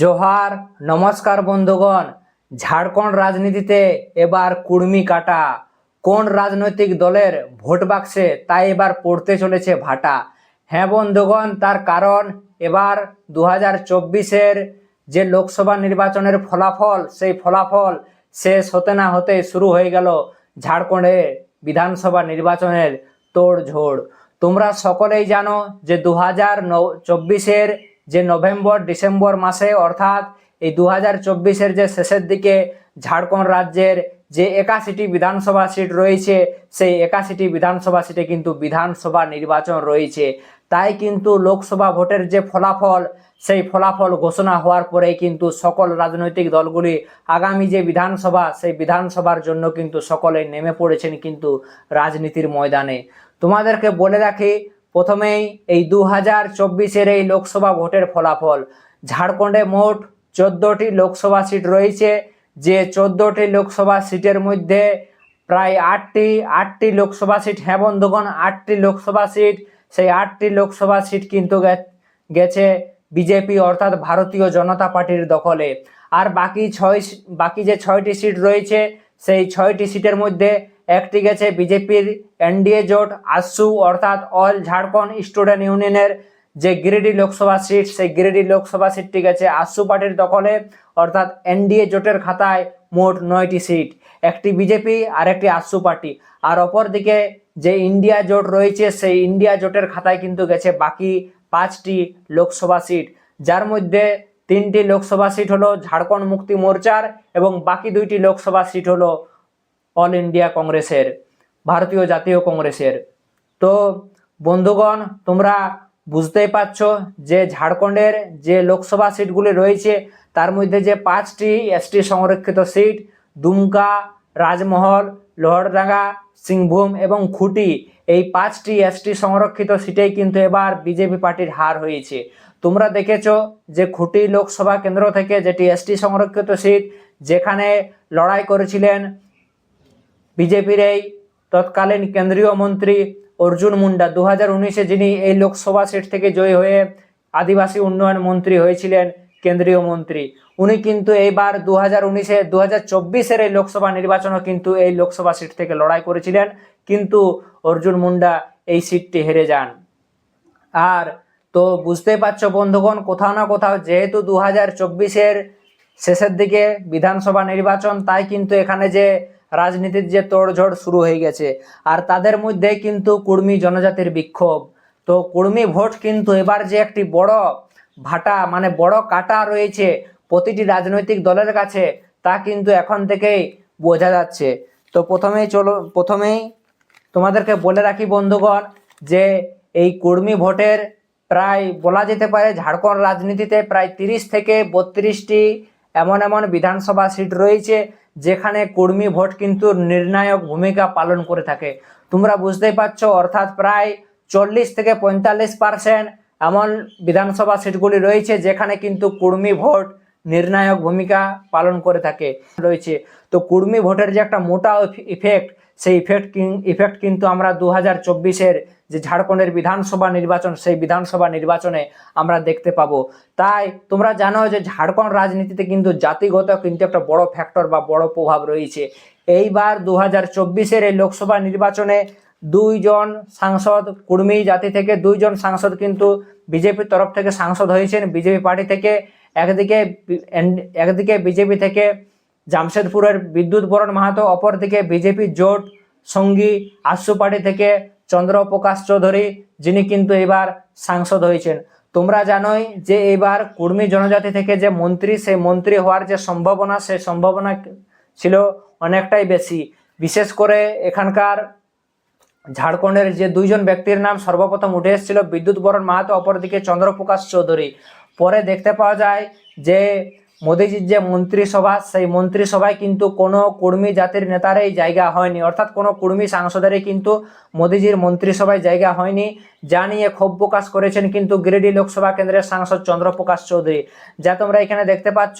জোহার, নমস্কার বন্ধুগণ। ঝাড়খণ্ড রাজনীতিতে এবার কুর্মি কাটা। কোন রাজনৈতিক দলের ভোট বাক্সে তাই এবার পড়তে চলেছে ভাটা? হ্যাঁ বন্ধুগণ, তার কারণ এবার দু হাজার চব্বিশের যে লোকসভা নির্বাচনের ফলাফল, সেই ফলাফল শেষ হতে না হতে শুরু হয়ে গেল ঝাড়খণ্ডে বিধানসভা নির্বাচনের তোড়ঝোড় তোমরা সকলেই জানো যে দু হাজার চব্বিশের যে নভেম্বর, ডিসেম্বর মাসে অর্থাৎ এই দু হাজার চব্বিশের যে শেষের দিকে ঝাড়খণ্ড রাজ্যের যে একাশিটি বিধানসভা সিট রয়েছে, সেই একাশিটি বিধানসভা সিটে কিন্তু বিধানসভা নির্বাচন রয়েছে। তাই কিন্তু লোকসভা ভোটের যে ফলাফল, সেই ফলাফল ঘোষণা হওয়ার পরেই কিন্তু সকল রাজনৈতিক দলগুলি আগামী যে বিধানসভা, সেই বিধানসভার জন্য কিন্তু সকলে নেমে পড়েছেন কিন্তু রাজনীতির ময়দানে। তোমাদেরকে বলে রাখি প্রথমেই এই দু হাজার চব্বিশের এই লোকসভা ভোটের ফলাফল। ঝাড়খণ্ডে মোট চোদ্দোটি লোকসভা সিট রয়েছে, যে চোদ্দোটি লোকসভা সিটের মধ্যে প্রায় আটটি আটটি লোকসভা সিট হ্যাঁ বন্ধুগণ আটটি লোকসভা সিট, সেই আটটি লোকসভা সিট কিন্তু গেছে বিজেপি অর্থাৎ ভারতীয় জনতা পার্টির দখলে। আর বাকি ছয়, বাকি যে ছয়টি সিট রয়েছে, সেই ছয়টি সিটের মধ্যে একটি গেছে বিজেপির এনডিএ জোট আসু অর্থাৎ অল ঝাড়খণ্ড স্টুডেন্ট ইউনিয়নের যে গিরিডি লোকসভা সিট, সেই গিরিডি লোকসভা সিটটি গেছে আসু পার্টির দখলে, অর্থাৎ এনডিএ জোটের খাতায় মোট নয়টি সিট, একটি বিজেপি আর একটি আসু পার্টি। আর অপরদিকে যে ইন্ডিয়া জোট রয়েছে, সেই ইন্ডিয়া জোটের খাতায় কিন্তু গেছে বাকি পাঁচটি লোকসভা সিট। যার মধ্যে তিনটি লোকসভা সিট হলো ঝাড়খণ্ড মুক্তি মোর্চার এবং বাকি দুইটি লোকসভা সিট হলো অল ইন্ডিয়া কংগ্রেসের, ভারতীয় জাতীয় কংগ্রেসের। তো বন্ধুগণ, তোমরা বুঝতেই পারছ যে ঝাড়খণ্ডের যে লোকসভা সিটগুলি রয়েছে, তার মধ্যে যে পাঁচটি এসটি সংরক্ষিত সিট, দুমকা, রাজমহল, লোহরডাঙ্গা, সিংভূম এবং খুঁটি, এই পাঁচটি এসটি সংরক্ষিত সিটেই কিন্তু এবার বিজেপি পার্টির হার হয়েছে। তোমরা দেখেছ যে খুঁটি লোকসভা কেন্দ্র থেকে যেটি এসটি সংরক্ষিত সিট, যেখানে লড়াই করেছিলেন বিজেপির এই তৎকালীন কেন্দ্রীয় মন্ত্রী অর্জুন মুন্ডা দু হাজার উনিশে যিনি এই লোকসভা সিট থেকে জয়ী হয়ে আদিবাসী উন্নয়ন মন্ত্রী হয়েছিলেন কেন্দ্রীয় মন্ত্রী, উনি কিন্তু এইবার দু হাজার উনিশে দু হাজার চব্বিশের এই লোকসভা নির্বাচনও কিন্তু এই লোকসভা সিট থেকে লড়াই করেছিলেন, কিন্তু অর্জুন মুন্ডা এই সিটটি হেরে যান। আর তো বুঝতেই পারছ বন্ধুগণ, কোথাও না কোথাও যেহেতু দু হাজার চব্বিশের শেষের দিকে বিধানসভা নির্বাচন, তাই কিন্তু এখানে যে রাজনীতির যে তোড়জোড় শুরু হয়ে গেছে, আর তাদের মধ্যে কিন্তু কুর্মী জনজাতির বিক্ষোভ। তো কুর্মী ভোট কিন্তু এবার যে একটি বড় ভাটা মানে বড় কাটা রয়েছে প্রতিটি রাজনৈতিক দলের কাছে, তা কিন্তু এখন থেকেই বোঝা যাচ্ছে। তো প্রথমেই চলো, প্রথমেই তোমাদেরকে বলে রাখি বন্ধুগণ, যে এই কর্মী ভোটের প্রায় বলা যেতে পারে ঝাড়খণ্ড রাজনীতিতে প্রায় তিরিশ থেকে বত্রিশটি এমন এমন বিধানসভা সিট রয়েছে যেখানে কর্মী ভোট কিন্তু নির্ণায়ক ভূমিকা পালন করে থাকে। তোমরা বুঝতেই পারছ, অর্থাৎ প্রায় চল্লিশ থেকে পঁয়তাল্লিশ পার্সেন্ট এমন বিধানসভা সিটগুলি রয়েছে যেখানে কিন্তু কর্মী ভোট নির্ণায়ক ভূমিকা পালন করে থাকে, রয়েছে। তো কুর্মী ভোটের যে একটা মোটা ইফেক্ট সেই ইফেক্ট ইফেক্ট কিন্তু আমরা দু হাজার চব্বিশের যে ঝাড়খণ্ডের বিধানসভা নির্বাচন, সেই বিধানসভা নির্বাচনে আমরা দেখতে পাবো। তাই তোমরা জানো যে ঝাড়খণ্ড রাজনীতিতে কিন্তু জাতিগত কিন্তু একটা বড় ফ্যাক্টর বা বড় প্রভাব রয়েছে। এইবার দু হাজার চব্বিশের এই লোকসভা নির্বাচনে দুইজন সাংসদ কুর্মী জাতি থেকে, দুইজন সাংসদ কিন্তু বিজেপির তরফ থেকে সাংসদ হয়েছেন। বিজেপি পার্টি থেকে একদিকে একদিকে বিজেপি থেকে জামশেদপুরের বিদ্যুৎ বরণ মাহাতো অপরদিকে বিজেপি জোট সঙ্গী আশু পার্টি থেকে চন্দ্রপ্রকাশ চৌধুরী, যিনি কিন্তু এবার সাংসদ হয়েছেন। তোমরা জানোই যে এবার কুর্মী জনজাতি থেকে যে মন্ত্রী, সেই মন্ত্রী হওয়ার যে সম্ভাবনা, সেই সম্ভাবনা ছিল অনেকটাই বেশি। বিশেষ করে এখানকার ঝাড়খণ্ডের যে দুইজন ব্যক্তির নাম সর্বপ্রথম উঠে এসেছিল বিদ্যুৎ বরণ মাহাতো, অপরদিকে চন্দ্রপ্রকাশ চৌধুরী। পরে দেখতে পাওয়া যায় যে মোদিজির যে মন্ত্রিসভা সেই মন্ত্রিসভায় কিন্তু কোনো কর্মী জাতির নেতারই জায়গা হয়নি অর্থাৎ কোনো কর্মী সাংসদেরই কিন্তু মোদিজির মন্ত্রিসভায় জায়গা হয়নি যা নিয়ে ক্ষোভ প্রকাশ করেছেন কিন্তু গিরিডি লোকসভা কেন্দ্রের সাংসদ চন্দ্রপ্রকাশ চৌধুরী যা তোমরা এখানে দেখতে পাচ্ছ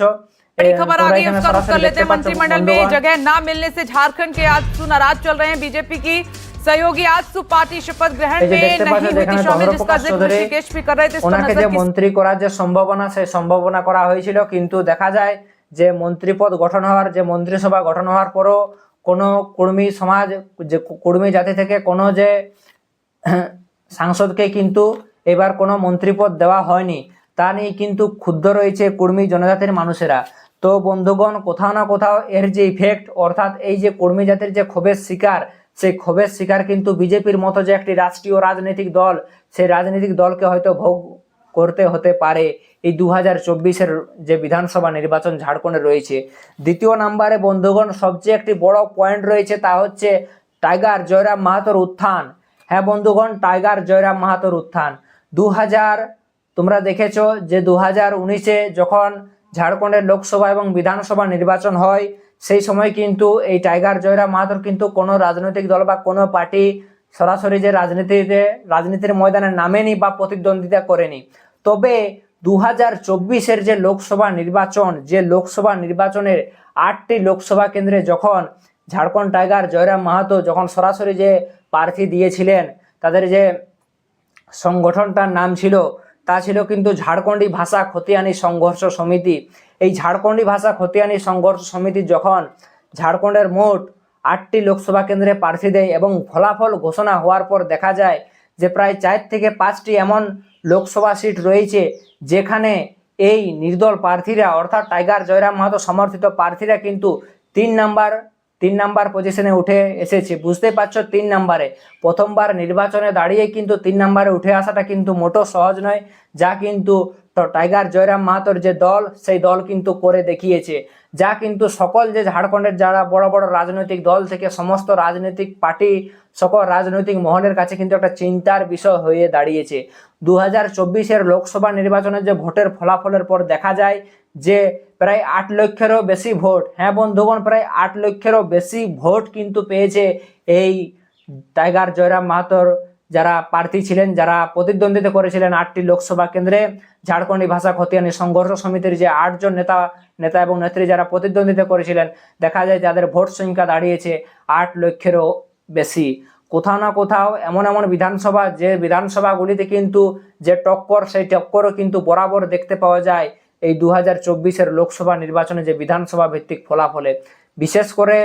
बड़ी এ, खबर आ তোমরা गई है এখানে उसका रुख সরাসরি कर लेते দেখতে हैं পাচ্ছ मंत्रिमंडल में বন্ধুগণ। जगह ना मिलने से झारखंड के आज नाराज चल रहे हैं बीजेपी की सहयोगी आजसू पार्टी शपथ ग्रहण এই যে में দেখতে পাচ্ছ नहीं हुई थी যেখানে शामिल जिसका চন্দ্রপ্রকাশ जिक्र চৌধুরী ऋषिकेश भी कर रहे थे इस पर ওনাকে नजर যে किस- মন্ত্রী করার যে সম্ভাবনা সেই সম্ভাবনা করা হয়েছিল কিন্তু দেখা যায় যে মন্ত্রীপদ গঠন হওয়ার যে মন্ত্রিসভা গঠন হওয়ার পরও কোনো কর্মী সমাজ যে কর্মী জাতি থেকে কোনো যে সাংসদকে কিন্তু এবার কোনো মন্ত্রীপদ দেওয়া হয়নি তা নিয়ে কিন্তু ক্ষুব্ধ রয়েছে কর্মী জনজাতির মানুষেরা তো বন্ধুগণ কোথাও না কোথাও এর যে ইফেক্ট অর্থাৎ এই যে কর্মী জাতির যে ক্ষোভের শিকার সেই ক্ষোভের শিকার কিন্তু বিজেপির মতো যে একটি রাষ্ট্রীয় রাজনৈতিক দল, সেই রাজনৈতিক দলকে হয়তো ভোগ করতে হতে পারে। এই দু হাজার চব্বিশের যে বিধানসভা নির্বাচন ঝাড়খণ্ডে রয়েছে। দ্বিতীয় নাম্বারে বন্ধুগণ, সবচেয়ে একটি বড় পয়েন্ট রয়েছে তা হচ্ছে টাইগার জয়রাম মাহাতোর উত্থান। হ্যাঁ বন্ধুগণ, টাইগার জয়রাম মাহাতোর উত্থান। দু হাজার তোমরা দেখেছ যে দু হাজার উনিশে যখন ঝাড়খণ্ডের লোকসভা এবং বিধানসভা নির্বাচন হয় সেই সময় কিন্তু এই টাইগার জয়রাম মাহাতোর কিন্তু কোনো রাজনৈতিক দল বা কোনো পার্টি সরাসরি যে রাজনীতিতে, রাজনীতির ময়দানে নামেনি বা প্রতিদ্বন্দ্বিতা করেনি। তবে দু হাজার চব্বিশের যে লোকসভা নির্বাচন, যে লোকসভা নির্বাচনের আটটি লোকসভা কেন্দ্রে যখন ঝাড়খণ্ড টাইগার জয়রাম মাহাতো যখন সরাসরি যে প্রার্থী দিয়েছিলেন, তাদের যে সংগঠনটার নাম ছিল তা ছিল কিন্তু ঝাড়খণ্ডী ভাষা খতিয়ানি সংঘর্ষ সমিতি। এই ঝাড়খণ্ডী ভাষা খতিয়ানি সংঘর্ষ সমিতি যখন ঝাড়খণ্ডের মোট আটটি লোকসভা কেন্দ্রে প্রার্থী দেয় এবং ফলাফল ঘোষণা হওয়ার পর দেখা যায় যে প্রায় চার থেকে পাঁচটি এমন লোকসভা সিট রয়েছে যেখানে এই নির্দল প্রার্থীরা অর্থাৎ টাইগার জয়রাম মাহাতো সমর্থিত প্রার্থীরা কিন্তু তিন নাম্বার তিন নাম্বার পজিশনে উঠে এসেছে। বুঝতে পারছ তিন নাম্বারে। প্রথমবার নির্বাচনে দাঁড়িয়ে কিন্তু তিন নাম্বারে উঠে আসাটা কিন্তু মোটো সহজ নয়। যা কিন্তু টাইগার জয়রাম মাহাতোর যে দল, সেই দল কিন্তু করে দেখিয়েছে। যা কিন্তু সকল যে ঝাড়খণ্ডের যারা বড় বড় রাজনৈতিক দল থেকে সমস্ত রাজনৈতিক পার্টি, সকল রাজনৈতিক মহলের কাছে কিন্তু একটা চিন্তার বিষয় হয়ে দাঁড়িয়েছে। দু হাজার চব্বিশের লোকসভা নির্বাচনের যে ভোটের ফলাফলের পর দেখা যায় যে প্রায় আট লক্ষেরও বেশি ভোট। হ্যাঁ বন্ধুগণ, প্রায় আট লক্ষেরও বেশি ভোট কিন্তু পেয়েছে এই টাইগার জয়রাম মাহাতোর যারা প্রার্থী ছিলেন, যারা প্রতিদ্বন্দ্বিতা করেছিলেন আটটি লোকসভা কেন্দ্রে। ঝাড়খণ্ডী ভাষা খতিয়ানি সংঘর্ষ সমিতির যে আটজন নেতা নেতা এবং নেত্রী যারা প্রতিদ্বন্দ্বিতা করেছিলেন, দেখা যায় যাদের ভোট সংখ্যা দাঁড়িয়েছে আট লক্ষেরও বেশি। কোথাও না কোথাও এমন এমন বিধানসভা, যে বিধানসভাগুলিতে কিন্তু যে টক্কর, সেই টক্করও কিন্তু বরাবর দেখতে পাওয়া যায়। এই দু হাজার লোকসভা নির্বাচনে যে বিধানসভা ভিত্তিক ফলাফলে, বিশেষ করে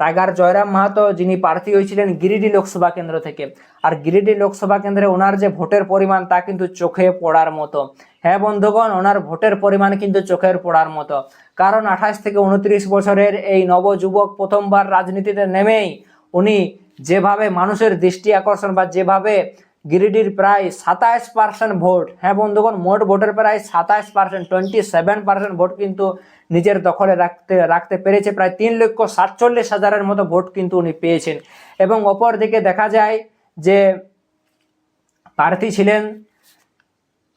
টাইগার জয়রাম মাহাতো যিনি প্রার্থী হয়েছিলেন গিরিডি লোকসভা কেন্দ্র থেকে। আর গিরিডি লোকসভা কেন্দ্রে ওনার যে ভোটের পরিমাণ তা কিন্তু চোখে পড়ার মতো। হ্যাঁ বন্ধুগণ, ওনার ভোটের পরিমাণ কিন্তু চোখের পড়ার মতো। কারণ আঠাশ থেকে উনত্রিশ বছরের এই নবযুবক প্রথমবার রাজনীতিতে নেমেই উনি যেভাবে মানুষের দৃষ্টি আকর্ষণ বা যেভাবে গিরিডির প্রায় সাতাইশ পার্সেন্ট ভোট। হ্যাঁ বন্ধুগণ, মোট ভোটের প্রায় সাতাইশ পার্সেন্ট টোয়েন্টি সেভেন পার্সেন্ট ভোট কিন্তু নিজের দখলে রাখতে রাখতে পেরেছে। প্রায় তিন লক্ষ সাতচল্লিশ হাজারের মতো ভোট কিন্তু উনি পেয়েছেন। এবং অপর দিকে দেখা যায় যে প্রার্থী ছিলেন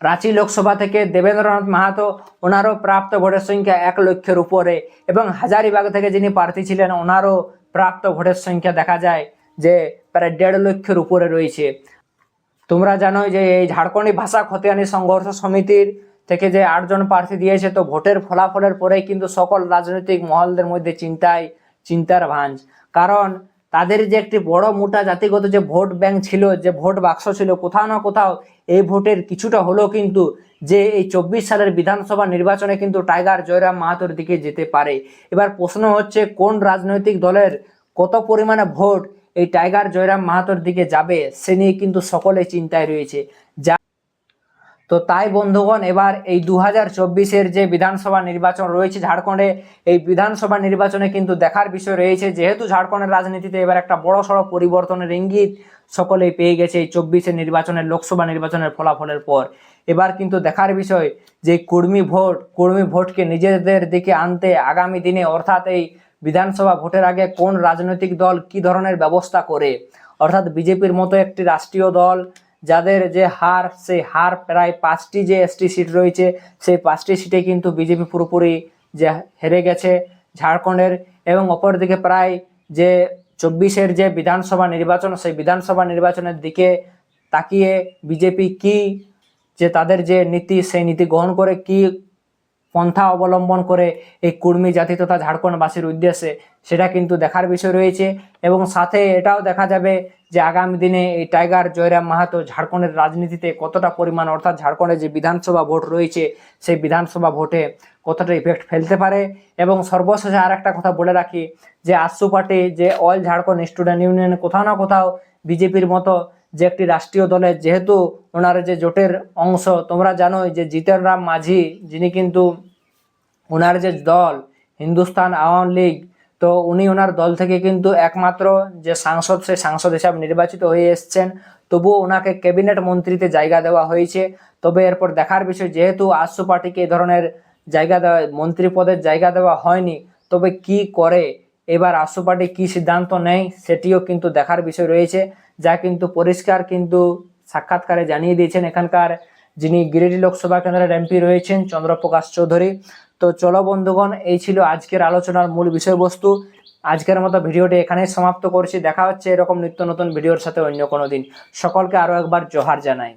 রাঁচি লোকসভা থেকে দেবেন্দ্রনাথ মাহাতো। ওনারও প্রাপ্ত ভোটের সংখ্যা এক লক্ষের উপরে। এবং হাজারিবাগ থেকে যিনি প্রার্থী ছিলেন, ওনারও প্রাপ্ত ভোটের সংখ্যা দেখা যায় যে প্রায় দেড় লক্ষের উপরে রয়েছে। তোমরা জানো যে এই ঝাড়খণ্ডী ভাষা খতিয়ানি সংঘর্ষ সমিতির থেকে যে আটজন প্রার্থী দিয়েছে, তো ভোটের ফলাফলের পরেই কিন্তু সকল রাজনৈতিক মহলদের মধ্যে চিন্তায়, চিন্তার ভাঁজ। কারণ তাদের যে একটি বড় মোটা জাতিগত যে ভোট ব্যাংক ছিল, যে ভোট বাক্স ছিল, কোথাও না কোথাও এই ভোটের কিছুটা হলেও কিন্তু যে এই চব্বিশ সালের বিধানসভা নির্বাচনে কিন্তু টাইগার জয়রাম মাহাতোর দিকে যেতে পারে। এবার প্রশ্ন হচ্ছে, কোন রাজনৈতিক দলের কত পরিমাণে ভোট এই টাইগার জয়রাম মাহাতোর দিকে যাবে, সে নিয়ে কিন্তু সকলে চিন্তায় রয়েছে। যা তো তাই বন্ধুগণ, এবার এই দু হাজার যে বিধানসভা নির্বাচন রয়েছে ঝাড়খণ্ডে, এই বিধানসভা নির্বাচনে কিন্তু দেখার বিষয় রয়েছে, যেহেতু ঝাড়খণ্ডের রাজনীতিতে এবার একটা বড় সড়ো পরিবর্তনের ইঙ্গিত সকলেই পেয়ে গেছে এই চব্বিশের নির্বাচনের লোকসভা নির্বাচনের ফলাফলের পর। এবার কিন্তু দেখার বিষয় যে কর্মী ভোট, কর্মী ভোটকে নিজেদের দিকে আনতে আগামী দিনে অর্থাৎ এই বিধানসভা ভোটের আগে কোন রাজনৈতিক দল কি ধরনের ব্যবস্থা করে? অর্থাৎ বিজেপির মতো একটি রাষ্ট্রীয় দল যাদের যে হার, সেই হার প্রায় পাঁচটি যে এসটি সিট রয়েছে, সেই পাঁচটি সিটে কিন্তু বিজেপি পুরোপুরি যে হেরে গেছে ঝাড়খণ্ডের এবং অপরদিকে প্রায় যে চব্বিশের যে বিধানসভা নির্বাচন, সেই বিধানসভা নির্বাচনের দিকে তাকিয়ে বিজেপি কি যে তাদের যে নীতি, সেই নীতি গ্রহণ করে কি পন্থা অবলম্বন করে এই কুর্মী জাতি তথা ঝাড়খণ্ডবাসীর উদ্দেশ্যে সেটা কিন্তু দেখার বিষয় রয়েছে এবং সাথে এটাও দেখা যাবে যে আগামী দিনে এই টাইগার জয়রাম মাহাতো ঝাড়খণ্ডের রাজনীতিতে কতটা পরিমাণ অর্থাৎ ঝাড়খণ্ডের যে বিধানসভা ভোট রয়েছে সেই বিধানসভা ভোটে কতটা ইফেক্ট ফেলতে পারে এবং সর্বশেষে আর একটা কথা বলে রাখি যে আশু পার্টি যে অল ঝাড়খণ্ড স্টুডেন্ট ইউনিয়ন কোথাও না কোথাও বিজেপির মতো যে একটি রাষ্ট্রীয় দলের যেহেতু ওনার যে জোটের অংশ, তোমরা জানোই যে জিতেন রাম মাঝি, যিনি কিন্তু ওনার যে দল হিন্দুস্তান আওয়ামী লীগ, তো উনি ওনার দল থেকে কিন্তু একমাত্র যে সাংসদ, সেই সাংসদ হিসাবে নির্বাচিত হয়ে এসছেন। তবুও ওনাকে ক্যাবিনেট মন্ত্রীতে জায়গা দেওয়া হয়েছে। তবে এরপর দেখার বিষয়, যেহেতু আশু পার্টিকে এই ধরনের জায়গা দেওয়া, মন্ত্রী পদের জায়গা দেওয়া হয়নি, তবে কি করে এবার আশু পার্টি কী সিদ্ধান্ত নেয় সেটিও কিন্তু দেখার বিষয় রয়েছে, যা কিন্তু পরিষ্কার কিন্তু সাক্ষাৎকারে জানিয়ে দিয়েছেন এখানকার যিনি গিরিডি লোকসভা কেন্দ্রের এমপি রয়েছেন চন্দ্রপ্রকাশ চৌধুরী। তো চলো বন্ধুগণ, এই ছিল আজকের আলোচনার মূল বিষয়বস্তু। আজকের মতো ভিডিওটি এখানেই সমাপ্ত করছি। দেখা হচ্ছে এরকম নিত্য নতুন ভিডিওর সাথে অন্য কোনো দিন। সকলকে আরও একবার জোহার জানাই।